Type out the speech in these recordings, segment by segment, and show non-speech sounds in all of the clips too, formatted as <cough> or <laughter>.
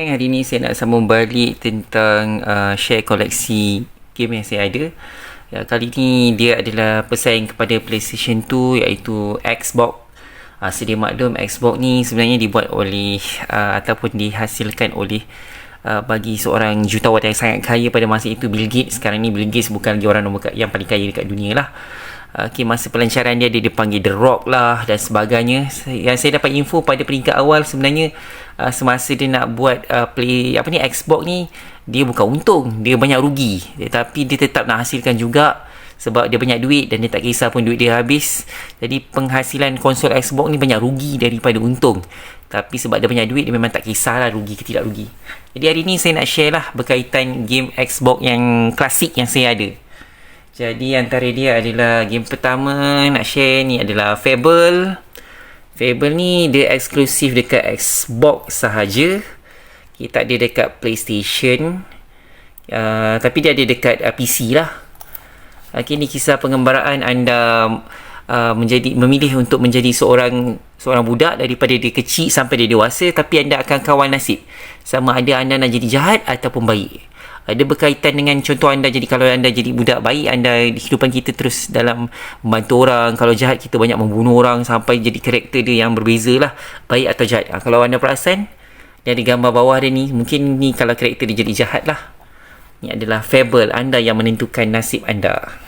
Hari ni saya nak sambung balik tentang uh, share koleksi game yang saya ada. Ya, kali ni dia adalah pesaing kepada PlayStation 2 iaitu Xbox. Uh, sedia maklum Xbox ni sebenarnya dibuat oleh uh, ataupun dihasilkan oleh uh, bagi seorang jutawan yang sangat kaya pada masa itu Bill Gates. Sekarang ni Bill Gates bukan lagi orang nombor yang paling kaya dekat dunia lah. Okay, masa pelancaran dia dia dipanggil The Rock lah dan sebagainya. Yang saya dapat info pada peringkat awal sebenarnya uh, semasa dia nak buat uh, play apa ni Xbox ni dia bukan untung, dia banyak rugi. Tetapi dia tetap nak hasilkan juga sebab dia banyak duit dan dia tak kisah pun duit dia habis. Jadi penghasilan konsol Xbox ni banyak rugi daripada untung. Tapi sebab dia banyak duit dia memang tak kisahlah rugi ke tidak rugi. Jadi hari ni saya nak share lah berkaitan game Xbox yang klasik yang saya ada. Jadi antara dia adalah game pertama nak share ni adalah Fable. Fable ni dia eksklusif dekat Xbox sahaja. Kita ada dekat PlayStation. Uh, tapi dia ada dekat uh, PC lah. Okay, ni kisah pengembaraan anda uh, menjadi memilih untuk menjadi seorang seorang budak daripada dia kecil sampai dia dewasa tapi anda akan kawan nasib. Sama ada anda nak jadi jahat ataupun baik ada berkaitan dengan contoh anda. Jadi kalau anda jadi budak baik anda kehidupan kita terus dalam membantu orang. Kalau jahat kita banyak membunuh orang sampai jadi karakter dia yang berbeza lah. Baik atau jahat. Ha, kalau anda perasan dari gambar bawah dia ni mungkin ni kalau karakter dia jadi jahat lah. Ni adalah fable anda yang menentukan nasib anda.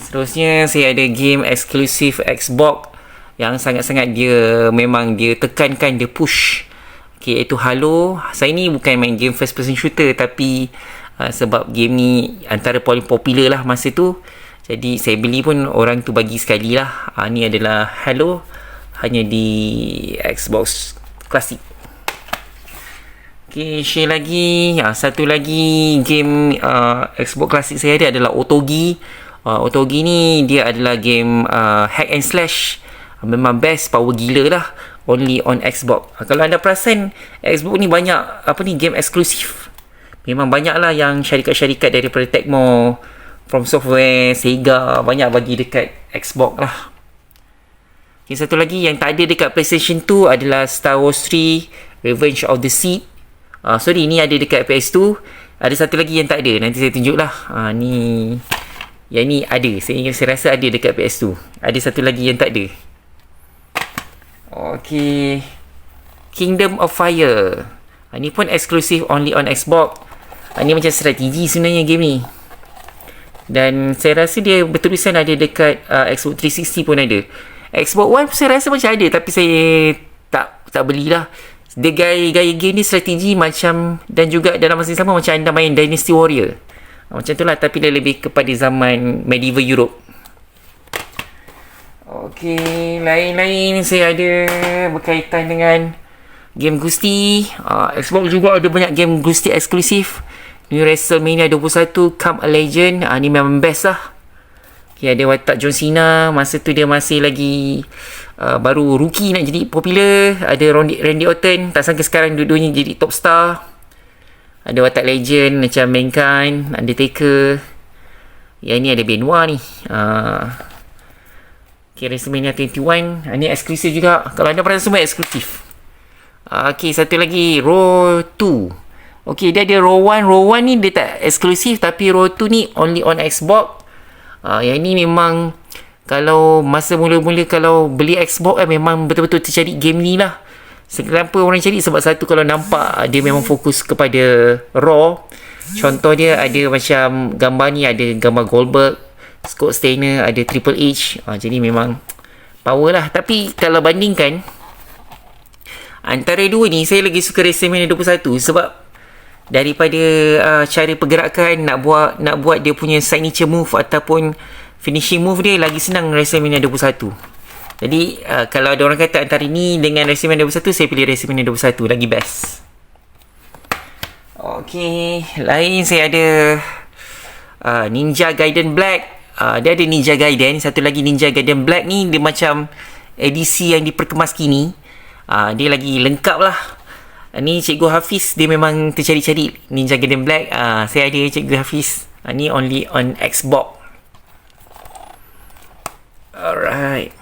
Seterusnya saya ada game eksklusif Xbox yang sangat-sangat dia memang dia tekankan dia push Okay, iaitu Halo. Saya ni bukan main game first person shooter tapi uh, sebab game ni antara paling popular lah masa tu. Jadi saya beli pun orang tu bagi sekali lah. Uh, ni adalah Halo hanya di Xbox Classic. Okay, share lagi. Uh, satu lagi game uh, Xbox Classic saya ada adalah Otogi. Uh, Otogi ni dia adalah game uh, hack and slash. Memang best, power gila lah only on Xbox. Ha, kalau anda perasan Xbox ni banyak apa ni game eksklusif. Memang banyaklah yang syarikat-syarikat daripada Tecmo, From Software, Sega banyak bagi dekat Xbox lah. Okay, satu lagi yang tak ada dekat PlayStation 2 adalah Star Wars 3 Revenge of the Sith. Uh, sorry, ni ada dekat PS2. Ada satu lagi yang tak ada. Nanti saya tunjuk lah. Uh, ni... Yang ni ada. Saya, saya rasa ada dekat PS2. Ada satu lagi yang tak ada. Okay. Kingdom of Fire. Ha, ni pun eksklusif only on Xbox. Ha, ni macam strategi sebenarnya game ni. Dan saya rasa dia bertulisan ada dekat uh, Xbox 360 pun ada. Xbox One saya rasa macam ada tapi saya tak tak belilah. Dia gaya-gaya game ni strategi macam dan juga dalam masa yang sama macam anda main Dynasty Warrior. Ha, macam tu lah tapi dia lebih kepada zaman medieval Europe. Okey, lain-lain saya ada berkaitan dengan game Gusti. Uh, Xbox juga ada banyak game Gusti eksklusif. Ni WrestleMania 21 Come a Legend. Uh, ni memang best lah. Okay, ada watak John Cena. Masa tu dia masih lagi uh, baru rookie nak jadi popular. Ada Randy, Randy Orton. Tak sangka sekarang dua-duanya jadi top star. Ada watak legend macam Mankind, Undertaker. Yang ni ada Benoit ni. Uh, Okay, WrestleMania 21. Ini eksklusif juga. Kalau anda pernah semua eksklusif. Uh, okay, satu lagi. Raw 2. Okay, dia ada Raw 1. Raw 1 ni dia tak eksklusif. Tapi Raw 2 ni only on Xbox. Uh, yang ini memang... Kalau masa mula-mula kalau beli Xbox eh, memang betul-betul tercari game ni lah. Kenapa orang cari? Sebab satu kalau nampak dia memang fokus kepada Raw. Contoh dia ada macam gambar ni ada gambar Goldberg Scott Steiner ada Triple H. Ha, jadi memang power lah. Tapi kalau bandingkan antara dua ni saya lagi suka WrestleMania 21 sebab daripada uh, cara pergerakan nak buat nak buat dia punya signature move ataupun finishing move dia lagi senang WrestleMania 21 jadi uh, kalau ada orang kata antara ni dengan WrestleMania 21 saya pilih WrestleMania 21 lagi best. Okay, lain saya ada uh, Ninja Gaiden Black uh, dia ada Ninja Gaiden satu lagi Ninja Gaiden Black ni dia macam edisi yang diperkemas kini. Uh, dia lagi lengkap lah. Uh, ni Cikgu Hafiz dia memang tercari-cari Ninja Gaiden Black. Uh, saya ada Cikgu Hafiz. Uh, ni only on Xbox. Alright.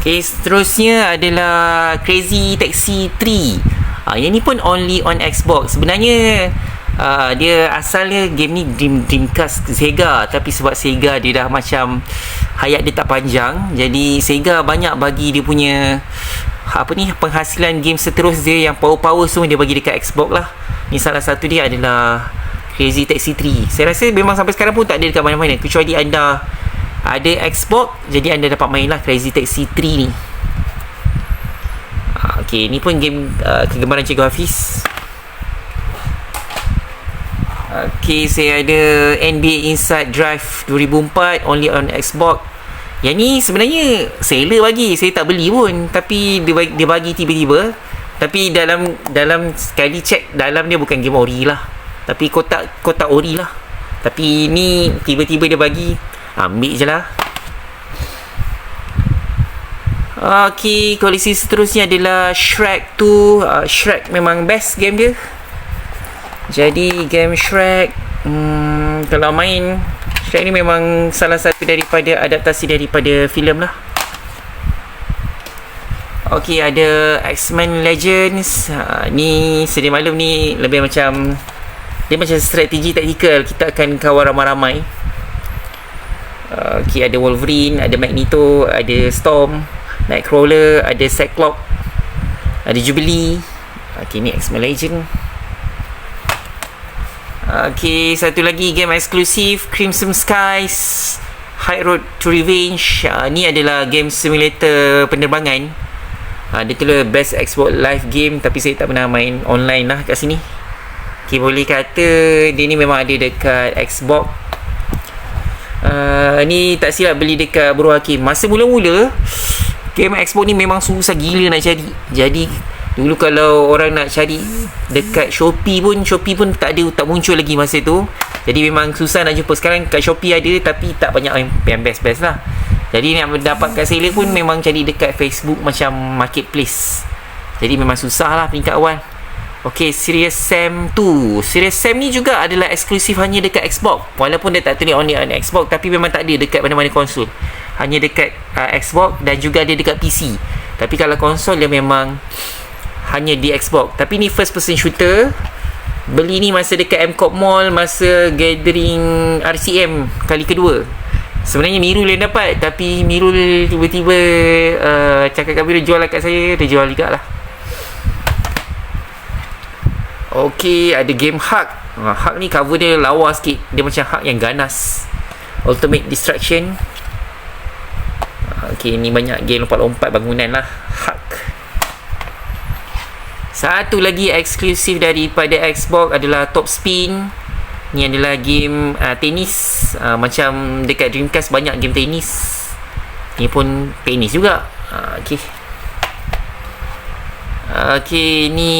Okay, seterusnya adalah Crazy Taxi 3. Ah, yang ni pun only on Xbox. Sebenarnya uh, dia asalnya game ni Dream Dreamcast Sega tapi sebab Sega dia dah macam hayat dia tak panjang. Jadi Sega banyak bagi dia punya apa ni penghasilan game seterus dia yang power-power semua dia bagi dekat Xbox lah. Ni salah satu dia adalah Crazy Taxi 3. Saya rasa memang sampai sekarang pun tak ada dekat mana-mana kecuali anda ada Xbox jadi anda dapat main lah Crazy Taxi 3 ni ah, ok ni pun game uh, kegemaran Cikgu Hafiz ok saya ada NBA Inside Drive 2004 only on Xbox. Yang ni sebenarnya seller bagi saya tak beli pun. Tapi dia bagi, dia bagi tiba-tiba. Tapi dalam dalam sekali check dalam dia bukan game ori lah. Tapi kotak kotak ori lah. Tapi ni tiba-tiba dia bagi Ambil je lah. Ok Koleksi seterusnya adalah Shrek 2 uh, Shrek memang best game dia Jadi game Shrek hmm, Kalau main Shrek ni memang Salah satu daripada Adaptasi daripada filem lah Ok ada X-Men Legends uh, Ni Sedia maklum ni Lebih macam Dia macam strategi taktikal Kita akan kawal ramai-ramai okay, ada Wolverine, ada Magneto, ada Storm, Nightcrawler, ada Cyclops, ada Jubilee. Okay, ni X-Men Legend. Okay, satu lagi game eksklusif Crimson Skies High Road to Revenge. Uh, Ni adalah game simulator penerbangan. Uh, Dia tu lah best Xbox Live game Tapi saya tak pernah main online lah kat sini. Okay, boleh kata dia ni memang ada dekat Xbox. Uh, ni tak silap beli dekat Buruh Hakim. Masa mula-mula game Xbox ni memang susah gila nak cari. Jadi dulu kalau orang nak cari dekat Shopee pun Shopee pun tak ada tak muncul lagi masa tu jadi memang susah nak jumpa sekarang kat Shopee ada tapi tak banyak yang best-best lah jadi nak dapat kat seller pun memang cari dekat Facebook macam marketplace jadi memang susah lah peringkat awal Okey, Serious Sam 2. Serious Sam ni juga adalah eksklusif hanya dekat Xbox. Walaupun dia tak tulis only on Xbox tapi memang tak ada dekat mana-mana konsol. Hanya dekat uh, Xbox dan juga ada dekat PC. Tapi kalau konsol dia memang hanya di Xbox. Tapi ni first person shooter. Beli ni masa dekat MCOP Mall masa gathering RCM kali kedua. Sebenarnya Mirul yang dapat tapi Mirul tiba-tiba uh, cakap kat Mirul jual lah kat saya, dia jual juga lah. Okey, ada game Hulk. Ha, Hulk ni cover dia lawa sikit. Dia macam Hulk yang ganas. Ultimate Distraction. Okey, ni banyak game lompat-lompat bangunan lah. Hulk. Satu lagi eksklusif daripada Xbox adalah Top Spin. Ni adalah game uh, tenis. Uh, macam dekat Dreamcast banyak game tenis. Ni pun tenis juga. Uh, Okey. Okey, ni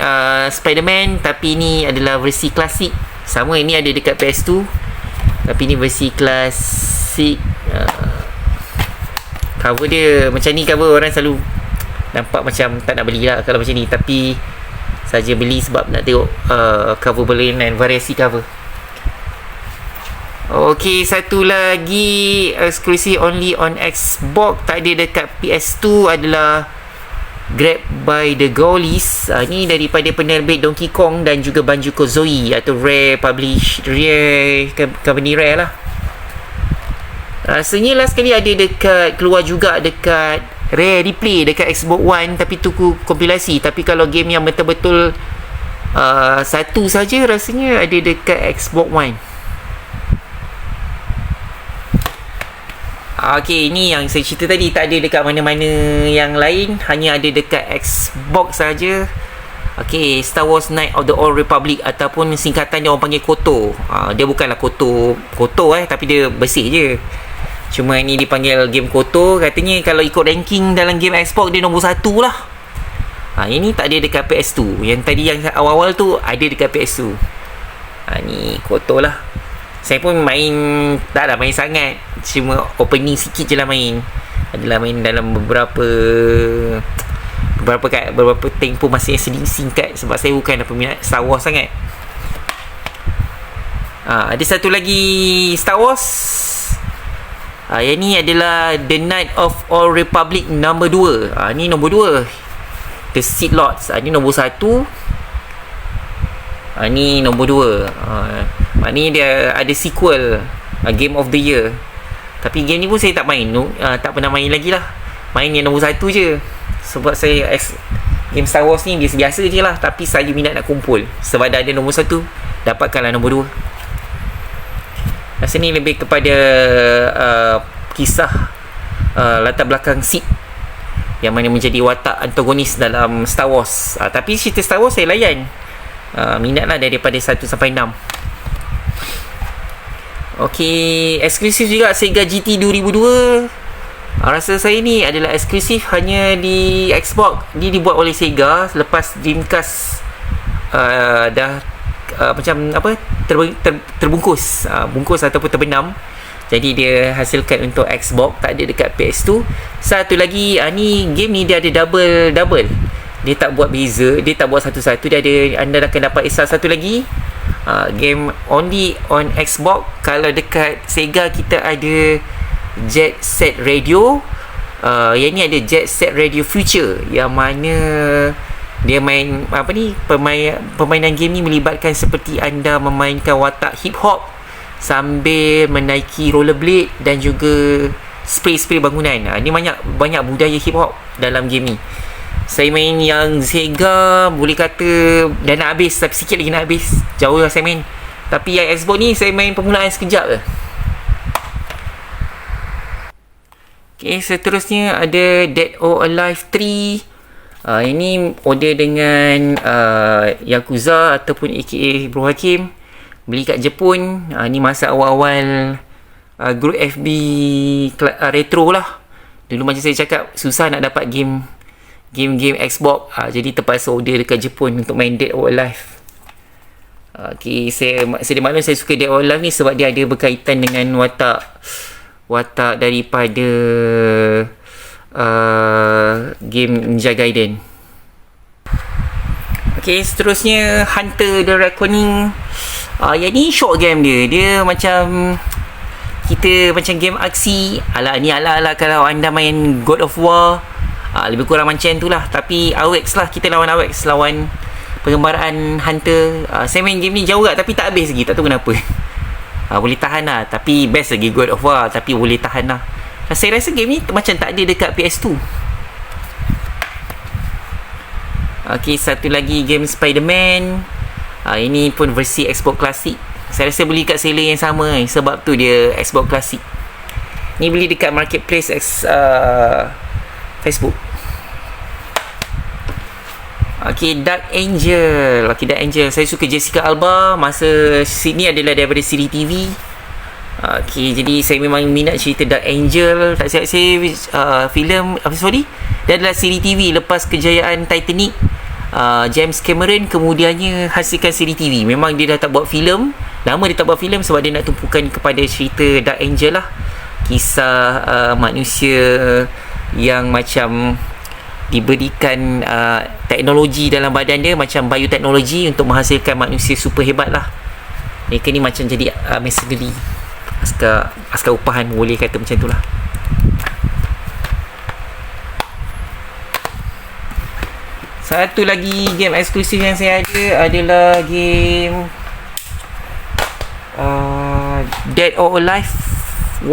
uh, Spider-Man tapi ni adalah versi klasik. Sama ini ada dekat PS2. Tapi ni versi klasik. Uh, cover dia macam ni cover orang selalu nampak macam tak nak beli lah kalau macam ni. Tapi saja beli sebab nak tengok uh, cover berlainan variasi cover. Okey, satu lagi exclusive only on Xbox. Tak ada dekat PS2 adalah Grab by the Gaulies uh, Ni daripada penerbit Donkey Kong Dan juga Banjo Kazooie Atau Rare Publish Rare Company Rare lah. Rasanya last kali ada dekat Keluar juga dekat Rare Replay Dekat Xbox One Tapi tu kompilasi Tapi kalau game yang betul-betul uh, Satu saja rasanya Ada dekat Xbox One Okey, ini yang saya cerita tadi tak ada dekat mana-mana yang lain, hanya ada dekat Xbox saja. Okey, Star Wars Knight of the Old Republic ataupun singkatan dia orang panggil KOTO. Uh, dia bukanlah KOTO, KOTO eh, tapi dia bersih je. Cuma ini dipanggil game KOTO, katanya kalau ikut ranking dalam game Xbox dia nombor satu lah. Ha, ini tak ada dekat PS2. Yang tadi yang awal-awal tu ada dekat PS2. Ha, ni KOTO lah. Saya pun main tak ada main sangat. Cuma opening sikit je lah main. Adalah main dalam beberapa beberapa kat beberapa tempoh masih sedikit singkat. Sebab saya bukan peminat Star Wars sangat. Ha, ada satu lagi Star Wars uh, yang ni adalah The Night of All Republic number 2 uh, ni nombor 2 The Seed Lords. Uh, ni nombor 1 uh, ni nombor 2 uh, ni dia ada sequel uh, Game of the Year. Tapi game ni pun saya tak main. Uh, tak pernah main lagi lah. Main yang nombor 1 je. Sebab saya game Star Wars ni biasa-biasa je lah. Tapi saya minat nak kumpul. Sebab dah ada nombor 1 dapatkanlah nombor 2 rasa ni lebih kepada uh, kisah uh, latar belakang Sid yang mana menjadi watak antagonis dalam Star Wars. Uh, tapi cerita Star Wars saya layan. Uh, minat lah daripada 1 sampai 6 Okey, eksklusif juga Sega GT 2002 Rasa saya ni adalah eksklusif hanya di Xbox. Dia dibuat oleh Sega selepas Dreamcast uh, dah uh, macam apa ter, ter, terbungkus, uh, bungkus ataupun terbenam. Jadi dia hasilkan untuk Xbox, tak ada dekat PS2. Satu lagi, uh, ni game ni dia ada double double. Dia tak buat beza, dia tak buat satu-satu. Dia ada anda akan dapat salah satu lagi. Uh, game only on Xbox. Kalau dekat Sega kita ada Jet Set Radio uh, Yang ni ada Jet Set Radio Future Yang mana Dia main Apa ni pemain, Permainan game ni melibatkan Seperti anda memainkan watak hip hop Sambil menaiki rollerblade Dan juga Spray-spray bangunan. Uh, Ni banyak Banyak budaya hip hop Dalam game ni. Saya main yang Sega Boleh kata Dah nak habis Tapi sikit lagi nak habis. Jauh lah saya main. Tapi yang Xbox ni Saya main permulaan sekejap je. Okay, seterusnya ada Dead or Alive 3. Uh, ini order dengan uh, Yakuza ataupun AKA Bro Hakim. Beli kat Jepun. Uh, ini masa awal-awal uh, group FB uh, retro lah. Dulu macam saya cakap, susah nak dapat game game-game Xbox. Uh, jadi terpaksa order dekat Jepun untuk main Dead or Alive. Okay, saya, saya maklum saya suka Dead or Alive ni sebab dia ada berkaitan dengan watak watak daripada uh, game Ninja Gaiden. Okay, seterusnya Hunter the Reckoning. Uh, yang ni short game dia. Dia macam kita macam game aksi. Alah ni ala ala kalau anda main God of War. Uh, lebih kurang macam tu lah. Tapi AWEX lah. Kita lawan AWEX. Lawan pengembaraan Hunter. Uh, saya main game ni jauh tak tapi tak habis lagi. Tak tahu kenapa. uh, <laughs> boleh tahan lah tapi best lagi God of War tapi boleh tahan lah saya rasa game ni macam tak ada dekat PS2 ok satu lagi game Spider-Man uh, ini pun versi Xbox Classic saya rasa beli kat seller yang sama eh, sebab tu dia Xbox Classic ni beli dekat marketplace uh, Facebook Okay, Dark Angel. Okay, Dark Angel. Saya suka Jessica Alba. Masa sini adalah daripada siri TV. Okay, jadi saya memang minat cerita Dark Angel. Tak siap saya uh, filem apa sorry? Dia adalah siri TV lepas kejayaan Titanic. Uh, James Cameron kemudiannya hasilkan siri TV. Memang dia dah tak buat filem. Lama dia tak buat filem sebab dia nak tumpukan kepada cerita Dark Angel lah. Kisah uh, manusia yang macam diberikan uh, teknologi dalam badan dia macam bioteknologi untuk menghasilkan manusia super hebat lah mereka ni macam jadi uh, mercenary askar, askar upahan boleh kata macam tu lah. Satu lagi game eksklusif yang saya ada adalah game uh, Dead or Alive 1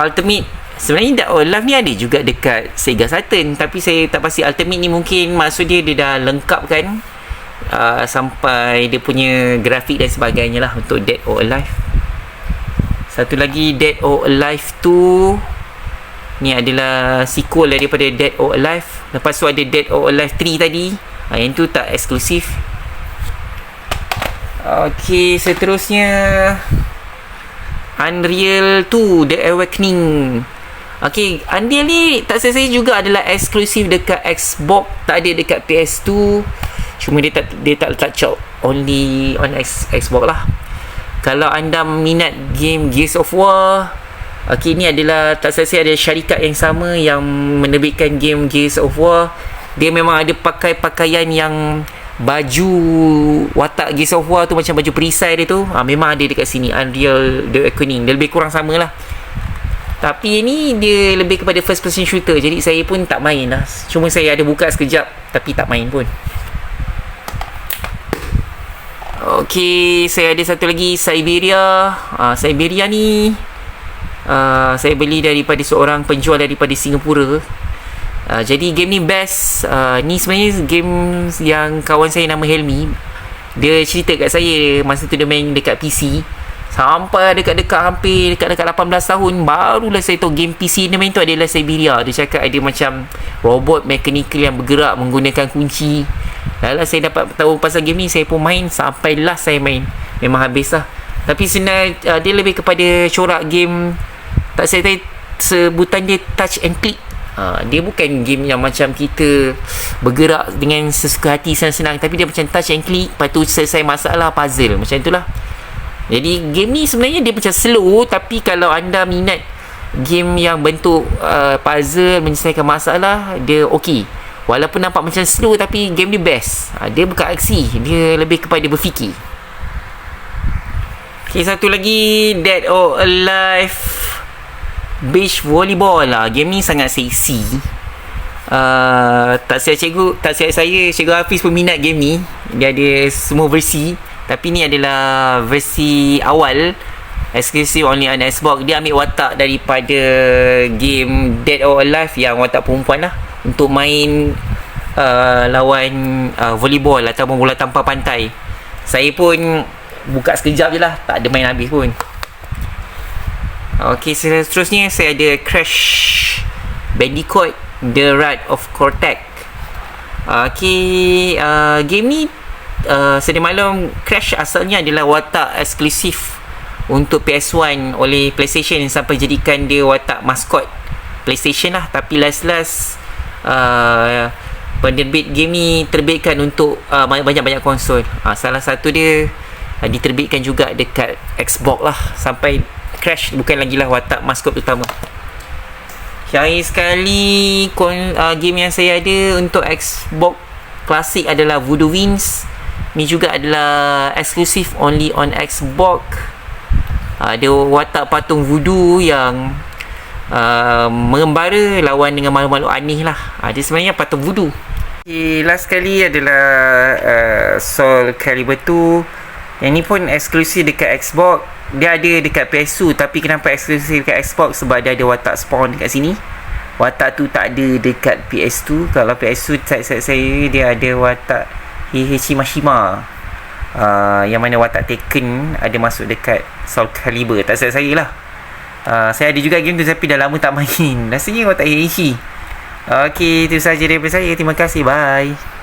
Ultimate. Sebenarnya Dark or Life ni ada juga dekat Sega Saturn Tapi saya tak pasti Ultimate ni mungkin Maksud dia dia dah lengkap kan uh, Sampai dia punya grafik dan sebagainya lah Untuk Dead or Alive Satu lagi Dead or Alive 2 Ni adalah sequel daripada Dead or Alive. Lepas tu ada Dead or Alive 3 tadi. Uh, Yang tu tak eksklusif. Okay seterusnya. Unreal 2 The Awakening. Okey, Unreal ni tak saya juga adalah eksklusif dekat Xbox, tak ada dekat PS2. Cuma dia tak dia tak letak cop only on X, Xbox lah. Kalau anda minat game Gears of War, okey ni adalah tak saya ada syarikat yang sama yang menerbitkan game Gears of War. Dia memang ada pakai pakaian yang baju watak Gears of War tu macam baju perisai dia tu. Ha, memang ada dekat sini Unreal The Awakening. Dia lebih kurang samalah Tapi ni dia lebih kepada first person shooter Jadi saya pun tak main lah Cuma saya ada buka sekejap Tapi tak main pun Okay Saya ada satu lagi Siberia. Uh, Siberia ni uh, Saya beli daripada seorang penjual daripada Singapura. Uh, Jadi game ni best. Uh, Ni sebenarnya game yang kawan saya nama Helmi. Dia cerita kat saya Masa tu dia main dekat PC Sampai dekat-dekat hampir Dekat-dekat 18 tahun Barulah saya tahu game PC dia main tu adalah Siberia. Dia cakap ada macam Robot mechanical yang bergerak Menggunakan kunci Lalu saya dapat tahu pasal game ni Saya pun main Sampai last saya main. Memang habis lah. Tapi sebenarnya uh, Dia lebih kepada corak game Tak saya tahu Sebutan dia touch and click. Ha, dia bukan game yang macam kita bergerak dengan sesuka hati senang-senang. Tapi dia macam touch and click lepas tu selesai masalah puzzle. Macam itulah jadi game ni sebenarnya dia macam slow tapi kalau anda minat game yang bentuk uh, puzzle menyelesaikan masalah dia okey. Walaupun nampak macam slow tapi game ni best. Uh, dia bukan aksi, dia lebih kepada berfikir. Okay, satu lagi Dead or Alive Beach Volleyball lah. Game ni sangat seksi. Uh, tak saya cikgu, tak saya saya cikgu Hafiz peminat game ni. Dia ada semua versi. Tapi ni adalah versi awal Exclusive only on Xbox Dia ambil watak daripada game Dead or Alive yang watak perempuan lah Untuk main uh, lawan uh, volleyball ataupun bola tanpa pantai. Saya pun buka sekejap je lah Tak ada main habis pun. Ok seterusnya saya ada Crash Bandicoot The Ride of Cortex Ok uh, game ni uh, sedia maklum Crash asalnya adalah watak eksklusif untuk PS1 oleh PlayStation sampai jadikan dia watak maskot PlayStation lah. Tapi last-last uh, penerbit game ni terbitkan untuk uh, banyak-banyak konsol. Uh, salah satu dia uh, diterbitkan juga dekat Xbox lah. Sampai Crash bukan lagi lah watak maskot utama. Hari sekali uh, game yang saya ada untuk Xbox klasik adalah Voodoo Wings. Ni juga adalah eksklusif only on Xbox. Dia watak patung voodoo yang uh, mengembara lawan dengan makhluk-makhluk aneh lah. Uh, dia sebenarnya patung voodoo okay, last kali adalah uh, Soul Calibur 2 yang ni pun eksklusif dekat Xbox. Dia ada dekat PS2 tapi kenapa eksklusif dekat Xbox? Sebab dia ada watak spawn dekat sini. Watak tu tak ada dekat PS2 kalau PS2 saya, saya dia ada watak Heihachi Mashima. Uh, yang mana watak Taken ada masuk dekat Soul Calibur tak saya saya lah uh, saya ada juga game tu tapi dah lama tak main. <laughs> Rasanya watak Heihachi ok itu sahaja daripada saya. Terima kasih. Bye